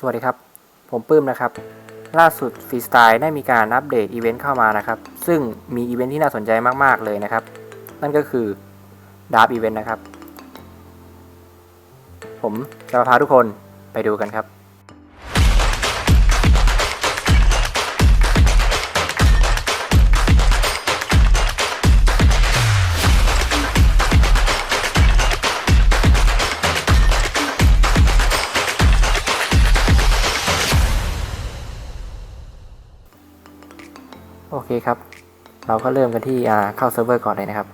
สวัสดีครับ ผมปื้มนะครับ ล่าสุดฟรีสไตล์ได้มีการอัปเดตอีเวนต์เข้ามานะครับ ซึ่งมีอีเวนต์ที่น่าสนใจมากๆเลยนะครับ นั่นก็คือดาร์ฟอีเวนต์นะครับ ผมจะพาทุกคนไปดูกันครับ คครับ เราก็เริ่มกันที่เข้าเซิร์ฟเวอร์ก่อนเลยนะครับ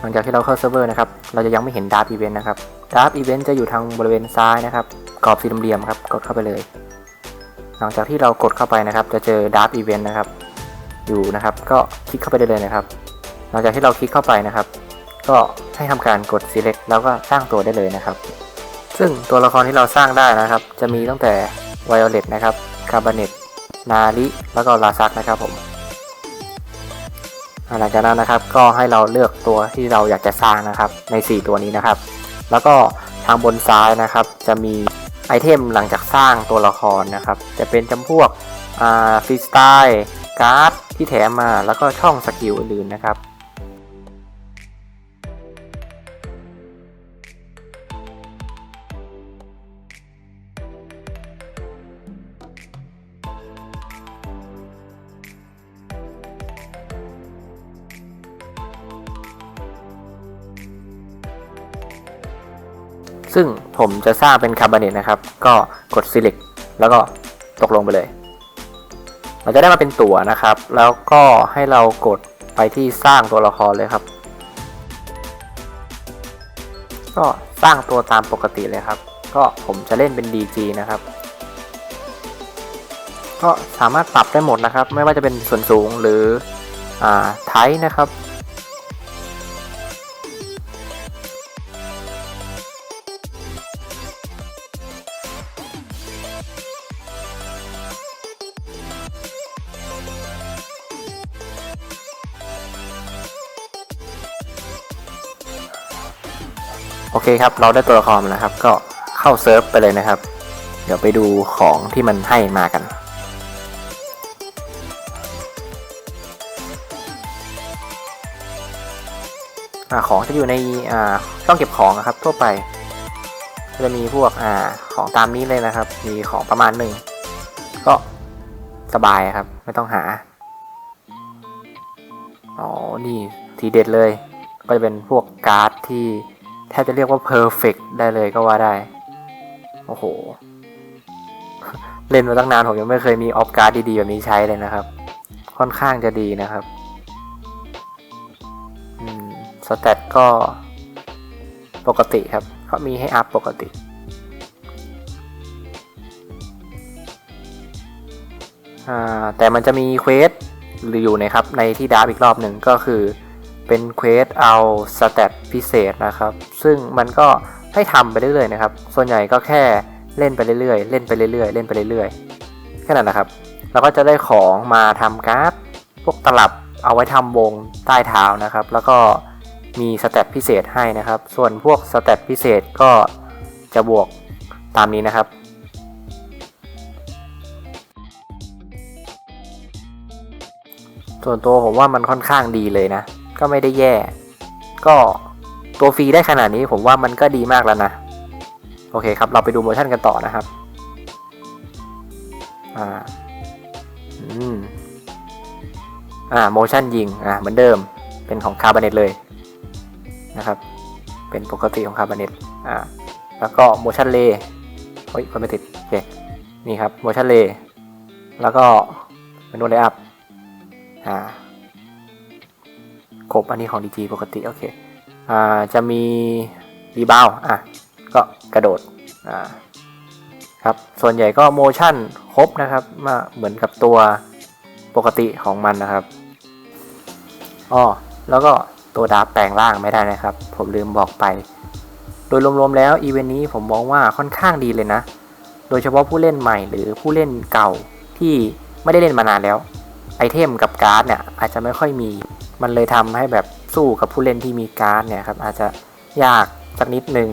หลังจากที่เราเข้าเซิร์ฟเวอร์นะครับ เราจะยังไม่เห็นดาร์ e อีเวนต์นะครับดาร์ e อีเวนต์จะอยู่ทางบริเวณซ้ายนะครับกรอบสี่เหลี่ยมครับ กดเข้าไปเลย หลังจากที่เรากดเข้าไปนะครับ จะเจอดาร์ e อีเวนต์นะครับ อยู่นะครับ ก็คลิกเข้าไปได้เลยนะครับ หลังจากที่เราคลิกเข้าไปนะครับ ก็ให้ทำการกด select แล้วก็สร้างตัวได้เลยนะครับ ซึ่งตัวละครที่เราสร้างได้นะครับ จะมีตั้งแต่ Violet นะครับคาบาเนต นาริแล้วก็ลาซักนะครับผมหลังจากนั้นนะครับก็ให้เราเลือกตัวที่เราอยากจะสร้างนะครับใน 4 ตัวนี้นะครับ แล้วก็ทางบนซ้ายนะครับ จะมีไอเทมหลังจากสร้างตัวละครนะครับ จะเป็นจำพวกฟรีสไตล์การ์ดที่แถมมาแล้วก็ช่องสกิลอื่นๆนะครับ ซึ่งผมจะสร้างเป็นคาร์บ n เนตนะครับ ก็กด select แล้วก็ตกลงไปเลย เราจะได้มาเป็นตัวนะครับ แล้วก็ให้เรากดไปที่สร้างตัวละครเลยครับ ก็สร้างตัวตามปกติเลยครับ ก็ผมจะเล่นเป็น DG นะครับ ก็สามารถปรับได้หมดนะครับ ไม่ว่าจะเป็นส่วนสูงหรืออ่าไทนะครับ โอเคครับ เราได้ตัวละครมาแล้วครับ ก็เข้าเซิร์ฟไปเลยนะครับ เดี๋ยวไปดูของที่มันให้มากันอของจะอยู่ในช่องเก็บของอะครับ ทั่วไปจะมีพวกอของตามนี้เลยนะครับ มีของประมาณหนึ่งก็สบายครับ ไม่ต้องหา อ๋อ นี่ทีเด็ดเลย ก็จะเป็นพวกการ์ดที่ ทบจะเรียกว่าเพอร์เฟกได้เลยก็ว่าได้ โอ้โห เล่นมาตั้งนานผมยังไม่เคยมีออฟการ์ดดีๆแบบนี้ใช้เลยนะครับ ค่อนข้างจะดีนะครับสเตตก็ปกติครับเขามีให้อัพปกติแต่มันจะมีเควสหรืออยู่นะครับในที่ดาร์ฟอีกรอบหนึ่งก็คือ เป็นเควสเอาสเตตพิเศษนะครับ ซึ่งมันก็ให้ทำไปเรื่อยๆนะครับ ส่วนใหญ่ก็แค่เล่นไปเรื่อยๆ เล่นไปเรื่อยๆ เล่นไปเรื่อยๆ แค่นั้นนะครับ เราก็จะได้ของมาทำการ์ด พวกตลับเอาไว้ทำวงใต้เท้านะครับ แล้วก็มีสเตตพิเศษให้นะครับ ส่วนพวกสเตตพิเศษก็จะบวกตามนี้นะครับส่วนตัวผมว่ามันค่อนข้างดีเลยนะ ก็ไม่ได้แย่ ก็ตัวฟรีได้ขนาดนี้ผมว่ามันก็ดีมากแล้วนะ โอเคครับ เราไปดูโมชั่นกันต่อนะครับ อ่า อืม อ่า โมชั่นยิง อ่า เหมือนเดิม เป็นของคาร์บ n เนตเลยนะครับ เป็นปกติของคาร์บ n เนตอ่า แล้วก็โมชั่นเลเฮ้ยคนไม่ติด โอเค นี่ครับ โมชั่นเลแล้วก็เป็นโนเลอัพอ่า ครบอันนี้ของ DG ปกติ โอเค อ่า จะมีรีบาวอะ ก็กระโดด อ่า ครับ ส่วนใหญ่ก็โมชั่นครบนะครับมาเหมือนกับตัวปกติของมันนะครับอ๋อแล้วก็ตัวดาร์แปลงร่างไม่ได้นะครับ ผมลืมบอกไป โดยรวมๆแล้วอีเวนต์นี้ผมมองว่าค่อนข้างดีเลยนะ โดยเฉพาะผู้เล่นใหม่หรือผู้เล่นเก่าที่ไม่ได้เล่นมานานแล้ว ไอเทมกับการ์ดเนี่ยอาจจะไม่ค่อยมี มันเลยทำให้แบบสู้กับผู้เล่นที่มีการ์ดเนี่ยครับอาจจะยากสักนิดหนึ่ง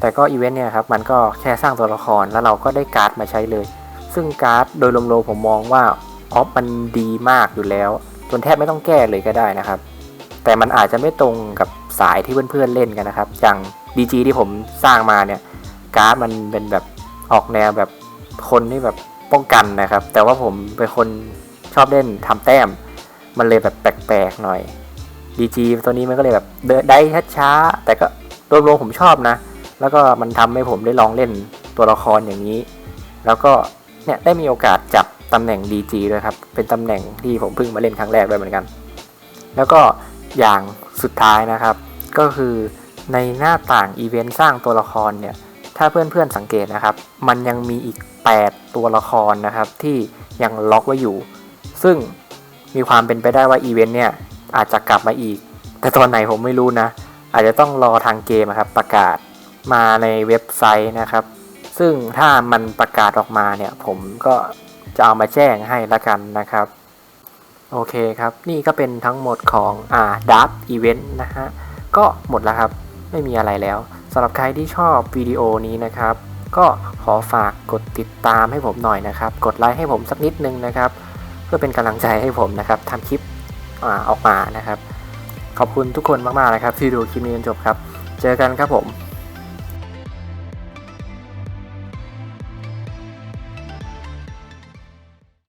แต่ก็อีเวนต์เนี่ยครับมันก็แค่สร้างตัวละครแล้วเราก็ได้การ์ดมาใช้เลย ซึ่งการ์ดโดยรวมๆผมมองว่าออฟมันดีมากอยู่แล้วจนแทบไม่ต้องแก้เลยก็ได้นะครับ แต่มันอาจจะไม่ตรงกับสายที่เพื่อนๆเล่นกันนะครับ อย่าง DG ที่ผมสร้างมาเนี่ยการ์ดมันเป็นแบบออกแนวแบบคนที่แบบป้องกันนะครับ แต่ว่าผมเป็นคนชอบเล่นทำแต้ม มันเลยแบบแปลกๆหน่อย DG ตัวนี้มันก็เลยแบบเดได้ช้าๆแต่ก็รวมๆผมชอบนะ แล้วก็มันทำให้ผมได้ลองเล่นตัวละครอย่างนี้ แล้วก็เนี่ยได้มีโอกาสจับตำแหน่ง DG ด้วยครับ เป็นตำแหน่งที่ผมเพิ่งมาเล่นครั้งแรกด้วยเหมือนกัน แล้วก็อย่างสุดท้ายนะครับ ก็คือในหน้าต่างอีเวนต์สร้างตัวละครเนี่ย ถ้าเพื่อนๆสังเกตนะครับ มันยังมีอีก 8 ตัวละครนะครับ ที่ยังล็อกไว้อยู่ ซึ่ง มีความเป็นไปได้ว่าอีเวนต์เนี่ยอาจจะกลับมาอีก แต่ตอนไหนผมไม่รู้นะ อาจจะต้องรอทางเกมครับประกาศมาในเว็บไซต์นะครับ ซึ่งถ้ามันประกาศออกมาเนี่ย ผมก็จะเอามาแจ้งให้ละกันนะครับ โอเคครับ นี่ก็เป็นทั้งหมดของอ่าดับอีเวนต์นะฮะ ก็หมดแล้วครับ ไม่มีอะไรแล้วสำหรับใครที่ชอบวิดีโอนี้นะครับ ก็ขอฝากกดติดตามให้ผมหน่อยนะครับ กดไลค์ให้ผมสักนิดนึงนะครับ เพื่อเป็นกำลังใจให้ผมนะครับทำคลิปอออกมานะครับ ขอบคุณทุกคนมากๆนะครับที่ดูคลิปนี้จนจบครับ เจอกันครับผม